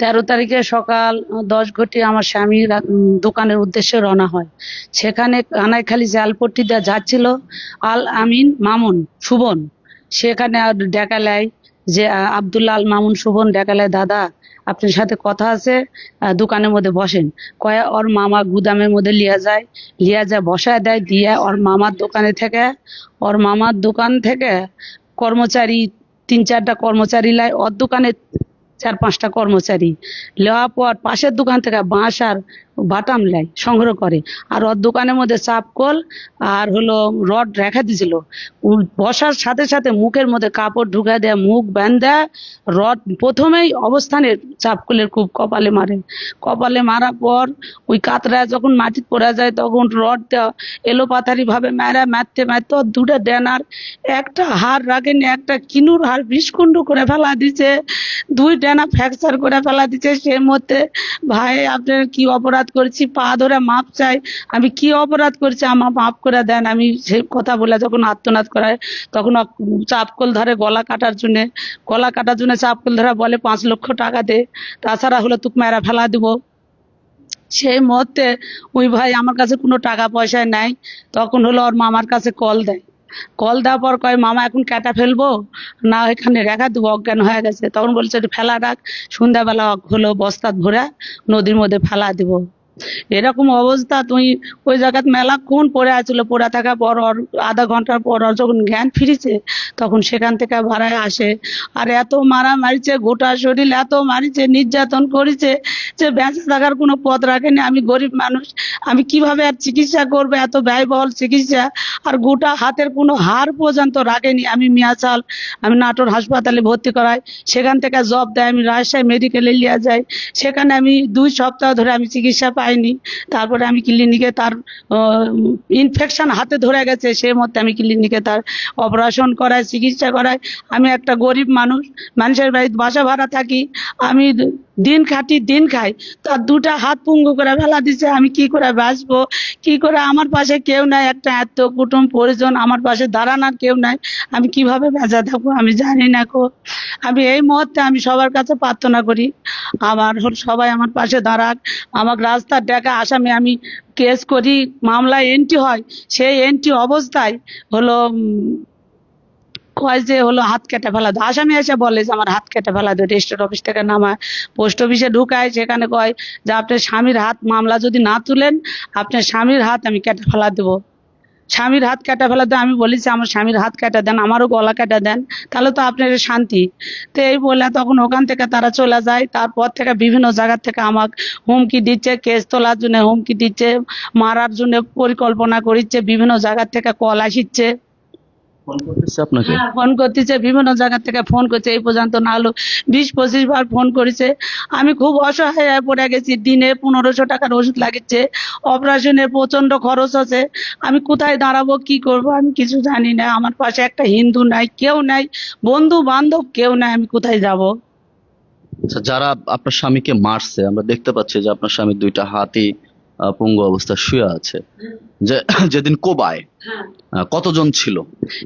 তেরো তারিখে সকাল দশ ঘটি আমার স্বামী দোকানের উদ্দেশ্যে রওনা হয়। সেখানে কানাইখালি জালপট্টি দিয়ে যাচ্ছিল আল আমিন মামুন সুবন। সেখানে ডেকালায় যে আহ, আব্দুল্লাহ আল মামুন সুবন ডেকালায় দাদা আপনার সাথে কথা আছে দোকানের মধ্যে বসেন। কয়া ওর মামা গুদামের মধ্যে লিয়া যায়। লিয়া যায় বসায় দেয় দিয়ে ওর মামার দোকানে থেকে ওর মামার দোকান থেকে কর্মচারী তিন চারটা কর্মচারী লাই ওর দোকানে চার পাঁচটা কর্মচারী। নেওয়ার পর পাশের দোকান থেকে বাঁশ আর বাটাম লাই সংগ্রহ করে। আর ওর দোকানের মধ্যে চাপকল আর হলো রড রেখা উল- বসার সাথে সাথে মুখের মধ্যে কাপড় ঢুকা দেয়, মুখ বান্ধা রড প্রথমেই অবস্থানে চাপকলের খুব কপালে মারে। কপালে মারার পর ওই কাতরা যখন মাটি পড়া যায়, তখন রড দেওয়া এলোপাথারি ভাবে মারা, মারতে মারতে ওর দুটো ড্যানার একটা হাড় রাখেনি একটা কিনুর হাড় বিষকুণ্ড করে ফেলা দিছে দুই ডানা ফ্র্যাকচার করে ফেলা দিছে সে মধ্যে, ভাই, আপনার কি অপরাধ করেছি? পা ধরে মাপ চাই। আমি কি অপরাধ করছি? আমার মাপ করে দেন। আমি সে কথা বলে যখন আত্মনাদ করায়, তখন চাপকল ধরে গলা কাটার জন্য, গলা কাটার জন্য চাপকল ধরে বলে, পাঁচ লক্ষ টাকা দে। তাছাড়া হলো তুক মেরা ফেলা দিব। সেই মুহূর্তে ওই ভাই আমার কাছে কোনো টাকা পয়সা নাই। তখন হলো ওর মামার কাছে কল দেয়। কল দেওয়ার পর কয়, মামা, এখন ক্যাটা ফেলব? না, এখানে রেখা দেবো, অজ্ঞান হয়ে গেছে। তখন বলছে "একটু ফেলা রাখ। সন্ধ্যাবেলা হলো বস্তাত ভরে নদীর মধ্যে ফেলা দিব। এরকম অবস্থা তুই ওই জায়গাত মেলাক্ষণ পড়ে আছিল? পড়ে থাকার পর ওর আধা ঘণ্টার পর ওর যখন জ্ঞান ফিরেছে, তখন সেখান থেকে ভাড়ায় আসে। আর এত মারা মারিছে, গোটা শরীর এত মারিছে, নির্যাতন করেছে যে বেঁচে থাকার কোনো পথ রাখেনি। আমি গরিব মানুষ, আমি কীভাবে আর চিকিৎসা করব? এত ব্যয়বহুল চিকিৎসা। আর গোটা হাতের কোনো হাড় পর্যন্ত রাখেনি। আমি মিয়াচাল আমি নাটোর হাসপাতালে ভর্তি করাই। সেখান থেকে জব দেয়, আমি রাজশাহী মেডিকেলে নিয়ে যাই। সেখানে আমি দুই সপ্তাহ ধরে আমি চিকিৎসা পাইনি। তারপরে আমি ক্লিনিকে তার ইনফেকশন হাতে ধরে গেছে, সে মধ্যে আমি ক্লিনিকে তার অপারেশন করাই, চিকিৎসা করাই। আমি একটা গরিব মানুষ, মানুষের বাড়িতে বাসা ভাড়া থাকি। আমি দিন খাটি দিন খাই। তার দুটা হাত পুঙ্গু করে ফেলা দিছে, আমি কি করে বাঁচবো? কি করে আমার পাশে কেউ নাই? একটা এত কুটুম পরিজন আমার পাশে দাঁড়ানোর কেউ নাই। আমি কীভাবে বেঁচে থাকব আমি জানি না কো। আমি এই মুহূর্তে আমি সবার কাছে প্রার্থনা করি, আমার সবাই আমার পাশে দাঁড়াক। আমার রাস্তার ডেকা আসামি আমি কেস করি, মামলায় এন্ট্রি হয়। সেই এন্ট্রি অবস্থায় হলো কয় যে হলো হাত কেটে ফেলা দাও। আসামি এসে বলে যে, আমার হাত কেটে ফেলা দাও রেজিস্টার অফিস থেকে নামায় পোস্ট অফিসে ঢুকায় সেখানে কয় যে, আপনার স্বামীর হাত মামলা যদি না তুলেন, আপনার স্বামীর হাত আমি কেটে ফেলা দেবো। স্বামীর হাত কাটা ফেলা দেন আমি বলেছি, আমার স্বামীর হাত কাটা দেন, আমারও গলা কাটা দেন, তাহলে তো আপনার শান্তি। তো এই বলে তখন ওখান থেকে তারা চলে যায়। তারপর থেকে বিভিন্ন জায়গা থেকে আমাকে হুমকি দিচ্ছে, কেস তোলার জন্য হুমকি দিচ্ছে, মারার জন্য পরিকল্পনা করিচ্ছে, বিভিন্ন জায়গা থেকে কল আসিচ্ছে। ফোন করতেছে আপনাকে? ফোন করতেছে বিভিন্ন জায়গা থেকে ফোন করছে এই পর্যন্ত না হলো বিশ পঁচিশ বার ফোন করেছে। আমি খুব অসহায় হয়ে পড়ে গেছি দিনে পনেরোশো টাকার ওষুধ লাগিচ্ছে অপারেশনের প্রচণ্ড খরচ আছে আমি কোথায় দাঁড়াবো কি করব আমি কিছু জানি না আমার পাশে একটা হিন্দু নাই কেউ নাই বন্ধু বান্ধব কেউ নাই আমি কোথায় যাব? আচ্ছা যারা আপনার স্বামীকে মারছে আমরা দেখতে পাচ্ছি যে আপনার স্বামীর দুইটা হাতই আহ, পঙ্গু অবস্থা শুয়ে আছে। যে যেদিন কোবায় কতজন ছিল?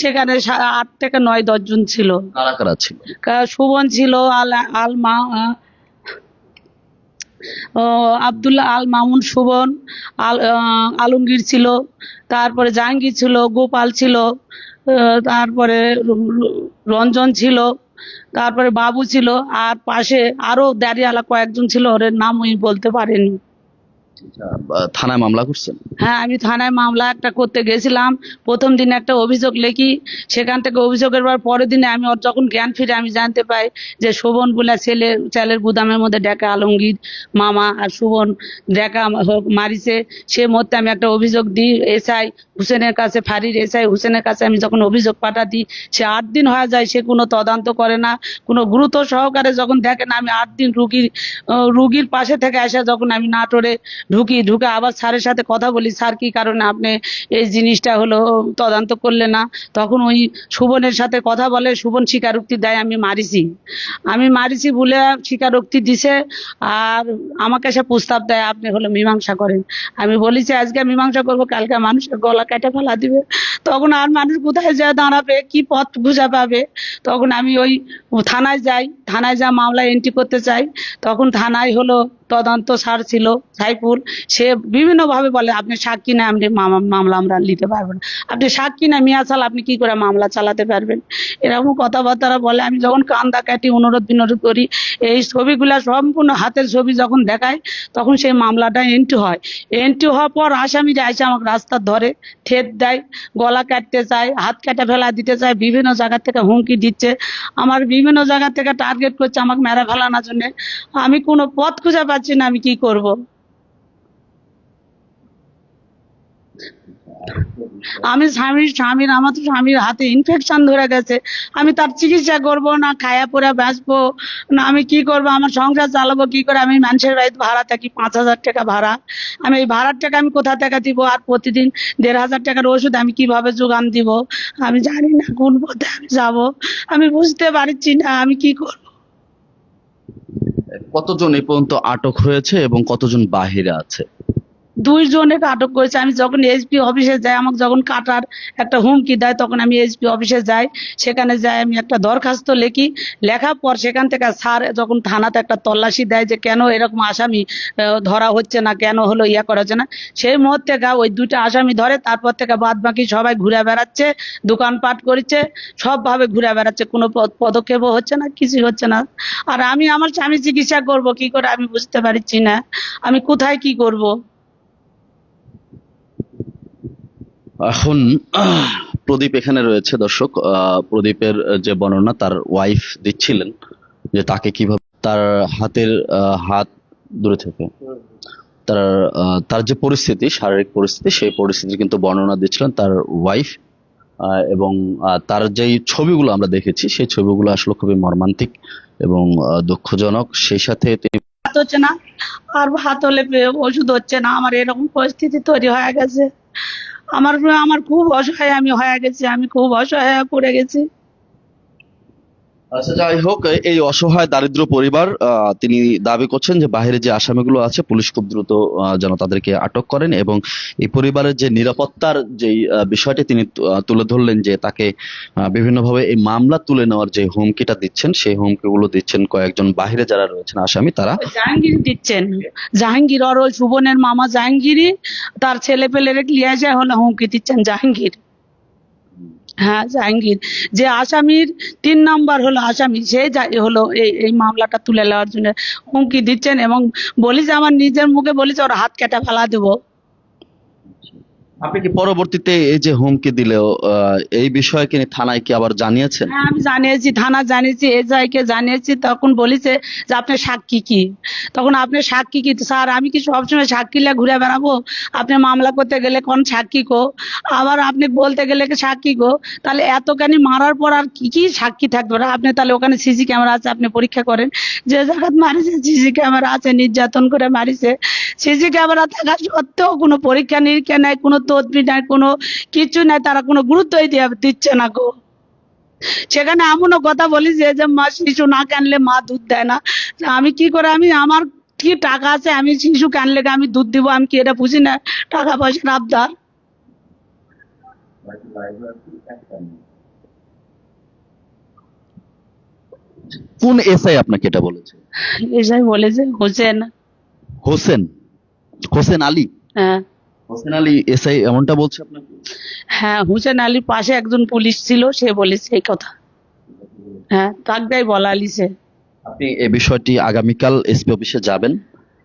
সেখানে আট থেকে নয় দশ জন ছিল। কারা কারা ছিল? সুবন ছিল আল আল মা আব্দুল্লাহ আল মামুন সুবন আল আলমগীর ছিল। তারপরে জাহাঙ্গীর ছিল গোপাল ছিল তারপরে রঞ্জন ছিল তারপরে বাবু ছিল আর পাশে আরও দাঁড়িয়ালা কয়েকজন ছিল ওর নাম আমি বলতে পারিনি। থানায় মামলা করছেন? হ্যাঁ আমি থানায় মামলা একটা করতে গেছিলাম। প্রথম দিনে একটা অভিযোগ লেখি। সেখান থেকে অভিযোগের পর পরের দিনে আমি যখন জ্ঞান ফিরে আমি জানতে পাই যে শোভন বলে ছেলে চালের গুদামের মধ্যে ডেকা আলমগীর, মামা আর শোভন ডেকা মারিছে। সে মধ্যে আমি একটা অভিযোগ দিই, এসআই হুসেনের কাছে ফাঁড়ির এসআই হুসেনের কাছে আমি যখন অভিযোগ পাঠা দিই সে আট দিন হয়ে যায়, সে কোনো তদন্ত করে না। কোনো গুরুত্ব সহকারে যখন দেখেন আমি আট দিন রুগীর রুগীর পাশে থেকে আসা যখন আমি নাটোরে ঢুকি, ঢুকে আবার স্যারের সাথে কথা বলি, স্যার, কি কারণে আপনি এই জিনিসটা হলো তদন্ত করলে না? তখন ওই সুবনের সাথে কথা বলে, সুবন স্বীকারোক্তি দেয়, আমি মারিছি। আমি মারিছি বলে স্বীকারোক্তি দিছে, আর আমাকে সে প্রস্তাব দেয়, আপনি হলো মীমাংসা করেন। আমি বলেছি, আজকে মীমাংসা করব, কালকে মানুষের গলা কেটে ফেলা দিবে। তখন আর মানুষ কোথায় যা দাঁড়াবে, কি পথ খুঁজে পাবে? তখন আমি ওই থানায় যাই, থানায় যা মামলা এন্ট্রি করতে চাই, তখন থানায় হলো তদন্ত স্যার ছিল, সাইফুল। সে বিভিন্নভাবে বলে, আপনি সাক্ষী না, আপনি মামলা আমরা নিতে পারবেন না। আপনি সাক্ষী না মিয়াশাল আপনি কি করে মামলা চালাতে পারবেন? এরকম কথাবার্তা বলে। আমি যখন কান্দা কাটি অনুরোধ বিনোরোধ করি, এই ছবিগুলা সম্পূর্ণ হাতের ছবি যখন দেখায় তখন সেই মামলাটা এন্ট্রি হয়। এন্ট্রি হওয়ার পর আসামিরা এসে আমাকে রাস্তার ধরে ঠেট দেয়, গলা কাটতে চায়, হাত কাটা ফেলা দিতে চায়, বিভিন্ন জায়গা থেকে হুমকি দিচ্ছে। আমার বিভিন্ন জায়গা থেকে টার্গেট করছে আমাকে মেরা ফেলানোর জন্য। আমি কোনো পথ খুঁজে পাচ্ছি না আমি কি করব? আমি স্বামীর স্বামীর, আমার তো স্বামীর হাতে ইনফেকশন ধরে গেছে। আমি তার চিকিৎসা করব, না খায়া পরে বাঁচবো, না আমি কি করব? আমার সংসার চালাবো কি করে? আমি মানুষের বাড়িতে ভাড়া থাকি, পাঁচ হাজার টাকা ভাড়া। আমি এই ভাড়ার টাকা আমি কোথা থেকে দিব? আর প্রতিদিন দেড় হাজার টাকার ওষুধ আমি কীভাবে যোগান দিব? আমি জানি না কোন পথে আমি যাব। আমি বুঝতে পারছি না আমি কি করব। কতজন এই পর্যন্ত আটক হয়েছে এবং কতজন বাহিরে আছে? দুইজনকে আটক করেছে। আমি যখন এসপি অফিসে যাই, আমাকে যখন কাটার একটা হুমকি দেয়, তখন আমি এসপি অফিসে যাই। সেখানে যাই, আমি একটা দরখাস্ত লিখি। লেখার পর সেখান থেকে স্যার যখন থানাতে একটা তল্লাশি দেয় যে, কেন এরকম আসামি ধরা হচ্ছে না, কেন হলো, ইয়া করা হচ্ছে না? সেই মুহূর্তে গা ওই দুইটা আসামি ধরে, তারপর থেকে বাদ বাকি সবাই ঘুরে বেড়াচ্ছে, দোকানপাট করছে, সবভাবে ঘুরে বেড়াচ্ছে। কোনো পদ- পদক্ষেপও হচ্ছে না, কিছুই হচ্ছে না। আর আমি, আমার স্বামী চিকিৎসা করব, কি করে আমি বুঝতে পারছি না। আমি কোথায় কি করব? এখন প্রদীপ এখানে রয়েছে, দর্শক। প্রদীপের যে বর্ণনা, তার ওয়াইফ দিচ্ছিলেন যে তাকে কীভাবে তার হাতের হাত দূরে থেকে তার তার যে পরিস্থিতি, শারীরিক পরিস্থিতি, সেই পরিস্থিতি কিন্তু বর্ণনা দিচ্ছিলেন তার ওয়াইফ এবং তার যেই ছবিগুলো আমরা দেখেছি, সেই ছবিগুলো আসলে খুবই মর্মান্তিক এবং দুঃখজনক। সেই সাথে তিনি হাত হচ্ছে না, আর হাত হলে ওষুধ হচ্ছে না। আমার এরকম পরিস্থিতি তৈরি হয়ে গেছে। আমার আমার খুব অসহায় আমি হয়ে গেছি আমি খুব অসহায় হয়ে পড়ে গেছি। আচ্ছা যাই হোক এই অসহায় দারিদ্র পরিবার তিনি দাবি করছেন যে বাইরে যে আসামিগুলো আছে, পুলিশ খুব দ্রুত যেন তাদেরকে আটক করেন এবং এই পরিবারের যে নিরাপত্তার যে বিষয়টি তিনি তুলে ধরলেন যে তাকে বিভিন্নভাবে এই মামলা তুলে নেওয়ার যে হুমকিটা দিচ্ছেন, সেই হুমকিগুলো দিচ্ছেন কয়েকজন বাইরে যারা রয়েছেন আসামি, তারা জাহাঙ্গীর দিচ্ছেন। জাহাঙ্গীর আর ওই সুবনের মামা জাহাঙ্গীরই তার ছেলে পেলে লিয়ে যায় হলো হুমকি দিচ্ছেন জাহাঙ্গীর। হ্যাঁ জাহাঙ্গীর। যে আসামির তিন নম্বর হলো আসামি, সে হলো এই এই মামলাটা তুলে নেওয়ার জন্য হুমকি দিচ্ছেন এবং বলি যে আমার নিজের মুখে বলি যে ওর হাত কেটে ফেলা দেবো। আপনি কি পরবর্তীতে এই যে হুমকি দিলেও এই বিষয়ে কি থানায় কি আবার জানিয়েছেন? হ্যাঁ আমি জানিয়েছি, থানা জানিয়েছি, এসআইকে জানিয়েছি, তখন বলেছে যে আপনার সাক্ষী কি? তখন আপনার সাক্ষী কি? স্যার, আমি কি সবসময় সাক্ষী লিয়ে ঘুরে বেড়াবো? আপনি মামলা করতে গেলে কোন সাক্ষী কো আবার আপনি বলতে গেলে কি সাক্ষী গো? তাহলে এতখানি মারার পর আর কি কি সাক্ষী থাকবে না? আপনি তাহলে ওখানে সিসি ক্যামেরা আছে, আপনি পরীক্ষা করেন। যে জায়গায় মারিছে, সিসি ক্যামেরা আছে, নির্যাতন করে মারিছে। সিসি ক্যামেরা থাকা সত্ত্বেও কোনো পরীক্ষা নিরীক্ষা নাই, কোনো তদবি নাই কোনো কিছু নাই তারা কোনো গুরুত্বই দেয়া- দিচ্ছে না গো। সেখানে এমনও কথা বলি যে যে মা শিশু না কানলে মা দুধ দেয় না। আমি কি করে আমি আমার কি টাকা আছে আমি শিশু কানলে আমি দুধ দিব আমি কি এটা বুঝি না? টাকা পয়সার আবদার। কোন এসআই আপনাকে এটা বলেছে? এসে বলেছে হোসেন। হোসেন? হোসেন আলী? হ্যাঁ। হোসেন আলী এসআই এমনটা বলছে আপনাকে? হ্যাঁ হোসেন আলীর পাশে একজন পুলিশ ছিল সে বলেছে এই কথা। হ্যাঁ তাকদাই বলা আলিছে আপনি এই বিষয়টি আগামীকাল এসপি অফিসে যাবেন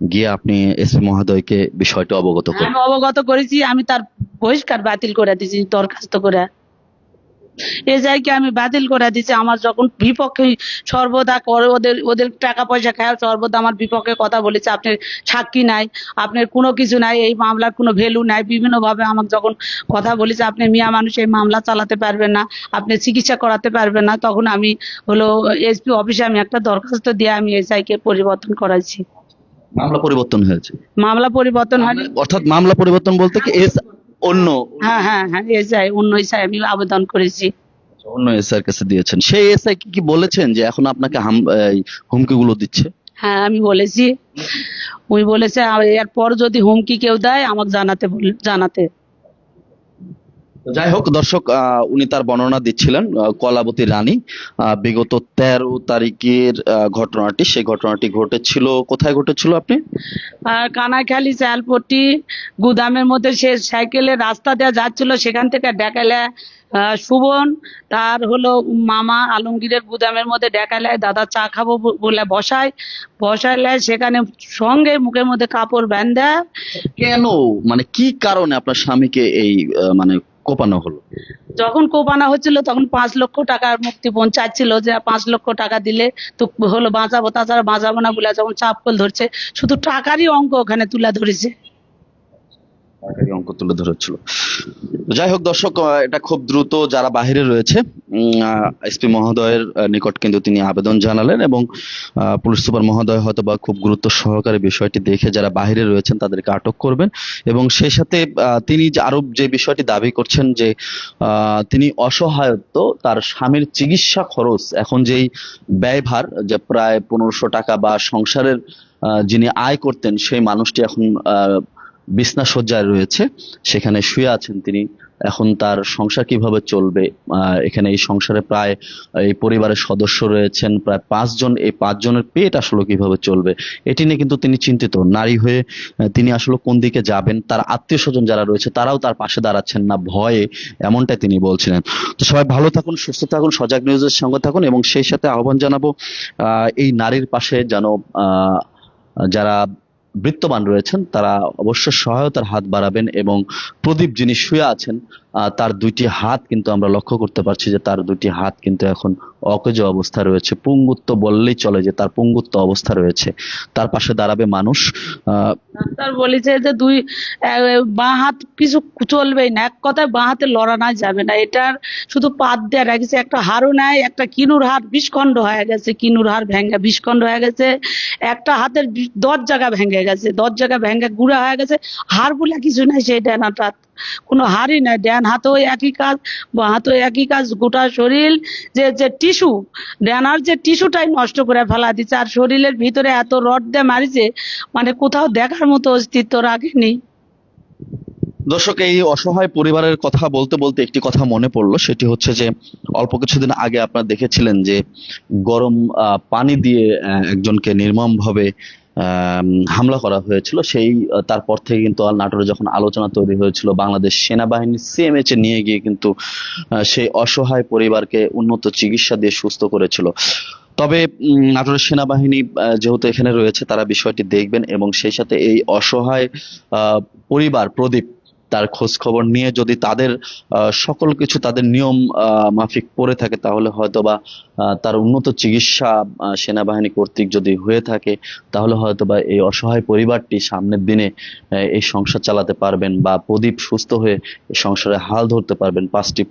গিয়ে আপনি এসপি মহোদয়কে বিষয়টি অবগত করুন। আমি অবগত করেছি আমি তার বহিষ্কার বাতিল করে দিয়েছি দরখাস্ত করে। এ জায়গায় আমি বাতিল করে দিয়েছি আমার যখন বিপক্ষে সর্বদা করে ওদের ওদের টাকা পয়সা খায় সর্বদা আমার বিপক্ষে কথা বলেছে আপনার সাক্ষী নাই আপনার কোনো কিছু নাই এই মামলার কোনো ভ্যালু নাই। বিভিন্নভাবে আমাকে যখন কথা বলেছে আপনি মিয়া মানুষ এই মামলা চালাতে পারবেন না আপনি চিকিৎসা করাতে পারবেন না। তখন আমি হলো এসপি অফিসে আমি একটা দরখাস্ত দিয়ে আমি এসআইকে পরিবর্তন করাইছি। মামলা পরিবর্তন হয়েছে। মামলা পরিবর্তন হয়নি। অর্থাৎ মামলা পরিবর্তন বলতে কি এস অন্য হ্যাঁ হ্যাঁ হ্যাঁ এসআই অন্য এসআই আমি আবেদন করেছি। অন্য এসআই কাছে দিয়েছেন। সেই এসআই কি কি বলেছেন যে এখন আপনাকে হাম- এই হুমকিগুলো দিচ্ছে? হ্যাঁ আমি বলেছি। উনি বলেছে এরপর যদি হুমকি কেউ দেয় আমাকে জানাতে জানাতে। যাই হোক দর্শক উনি তার বর্ণনা দিচ্ছিলেন কলাবতী রানী। বিগত তেরো তারিখের ঘটনাটি সেই ঘটনাটি ঘটেছিল কোথায় ঘটেছিল আপনি? আর কানাইখালি চালপট্টি গুদামের মধ্যে সে সাইকেলে রাস্তা দেওয়া যাচ্ছিল সেখান থেকে ডেকালে সুবন তার হলো মামা আলমগীরের গুদামের মধ্যে ডেকালে দাদা চা খাব বলে বসায়। বসাইলে সেখানে সঙ্গে মুখের মধ্যে কাপড় বান্ধা কেন? মানে কি কারণে আপনার স্বামীকে এই মানে কোপানো হলো। যখন কোপানো হচ্ছিল তখন পাঁচ লক্ষ টাকার মুক্তিপণ চাচ্ছিল যে পাঁচ লক্ষ টাকা দিলে তো হলো বাঁচাবো, তাছাড়া বাঁচাবো না বলে যখন চাপ করে ধরছে, শুধু টাকারই অঙ্ক ওখানে তুলে ধরেছে। সরকারি অঙ্ক তুলে ধরেছিল। যাই হোক দর্শক এটা খুব দ্রুত যারা বাহিরে রয়েছে এসপি মহোদয়ের নিকট কিন্তু তিনি আবেদন জানালেন এবং পুলিশ সুপার মহোদয় হয়তো বা খুব গুরুত্ব সহকারে বিষয়টি দেখে যারা বাহিরে রয়েছেন তাদেরকে আটক করবেন এবং সেই সাথে তিনি আরও যে বিষয়টি দাবি করছেন যে তিনি অসহায়ত্ব, তার স্বামীর চিকিৎসা খরচ, এখন যেই ব্যয়ভার যে প্রায় পনেরোশো টাকা বা সংসারের যিনি আয় করতেন সেই মানুষটি এখন বিছনা সজ্জায় রয়েছে, সেখানে শুয়ে আছেন তিনি। এখন তার সংসার কীভাবে চলবে? এখানে এই সংসারে প্রায় এই পরিবারের সদস্য রয়েছেন, প্রায় পাঁচজন। এই পাঁচজনের পেট আসলে কীভাবে চলবে? এটি নিয়ে কিন্তু তিনি চিন্তিত। নারী হয়ে তিনি আসলে কোন দিকে যাবেন? তার আত্মীয় স্বজন যারা রয়েছে, তারাও তার পাশে দাঁড়াচ্ছেন না। ভয়ে এমনটাই তিনি বলছিলেন। তো সবাই ভালো থাকুন, সুস্থ থাকুন, সজাগ নিউজের সঙ্গে থাকুন এবং সেই সাথে আহ্বান জানাব এই নারীর পাশে যেন যারা বৃত্তবান রয়েছেন, তারা অবশ্য সহায়তার হাত বাড়াবেন এবং প্রদীপ যিনি শুয়ে আছেন তার দুইটি হাত কিন্তু আমরা লক্ষ্য করতে পারছি যে তার দুটি হাত কিন্তু এখন অকেজ অবস্থা রয়েছে। পুঙ্গুত্ব বললেই চলে যে তার পুঙ্গুত্ব অবস্থা রয়েছে। তার পাশে দাঁড়াবে মানুষ। ডাক্তার বলেছে যে দুই বাঁ হাত কিছু চলবেই না। এক কথায় বাঁ হাতে লড়ানো যাবে না। এটার শুধু পাত দেওয়া রেখেছে একটা হাড়ও নাই, একটা কিনুর হাড় বিষখণ্ড হয়ে গেছে, কিনুর হাড় ভেঙে বিষখণ্ড হয়ে গেছে, একটা হাতের দশ জায়গা ভেঙে গেছে দশ জায়গা ভেঙে গুঁড়া হয়ে গেছে, হাড় বলে কিছু নাই সেই ডানাটা কোনো হাড়ই নাই। ডান হাতেও একই কাজ, বাঁ হাতেও একই কাজ, গোটা শরীর যে যে টিস্যু ডানার যে টিস্যুটাই নষ্ট করে ফেলা দিচ্ছে। আর শরীরের ভিতরে এত রড দিয়ে মারিছে মানে কোথাও দেখার মতো অস্তিত্ব রাখেনি। দর্শক, এই অসহায় পরিবারের কথা বলতে বলতে একটি কথা মনে পড়ল। সেটি হচ্ছে যে, অল্প কিছুদিন আগে আপনারা দেখেছিলেন যে, গরম পানি দিয়ে একজনকে নির্মমভাবে হামলা করা হয়েছিল। সেই তারপর থেকে কিন্তু আল নাটোরে যখন আলোচনা তৈরি হয়েছিল, বাংলাদেশ সেনাবাহিনী সিএমএইচ এ নিয়ে গিয়ে কিন্তু সেই অসহায় পরিবারকে উন্নত চিকিৎসা দিয়ে সুস্থ করেছিল। তবে নাটোরের সেনাবাহিনী যেহেতু এখানে রয়েছে, তারা বিষয়টি দেখবেন এবং সেই সাথে এই অসহায় পরিবার প্রদীপ তার খোঁজ খবর নিয়ে যদি তাদের সকল কিছু তাদের নিয়ম মাফিক পড়ে থাকে তাহলে হয়তোবা আহ, তার উন্নত চিকিৎসা সেনাবাহিনী কর্তৃক যদি হয়ে থাকে তাহলে হয়তোবা এই অসহায় পরিবারটি সামনের দিনে এই সংসার চালাতে পারবেন বা প্রদীপ সুস্থ হয়ে সংসারে হাল ধরতে পারবেন। পাঁচটি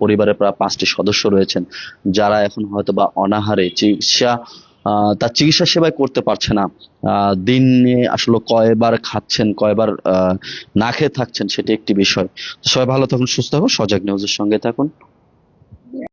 পরিবারের প্রায় পাঁচটি সদস্য রয়েছেন যারা এখন হয়তোবা অনাহারে। চিকিৎসা তার চিকিৎসা সেবায় করতে পারছে না। দিনে আসলে কয়বার খাচ্ছেন, কয়বার না খেয়ে থাকছেন সেটি একটি বিষয়। সবাই ভালো থাকুন, সুস্থ থাকুন, সজাগ নিউজের সঙ্গে থাকুন।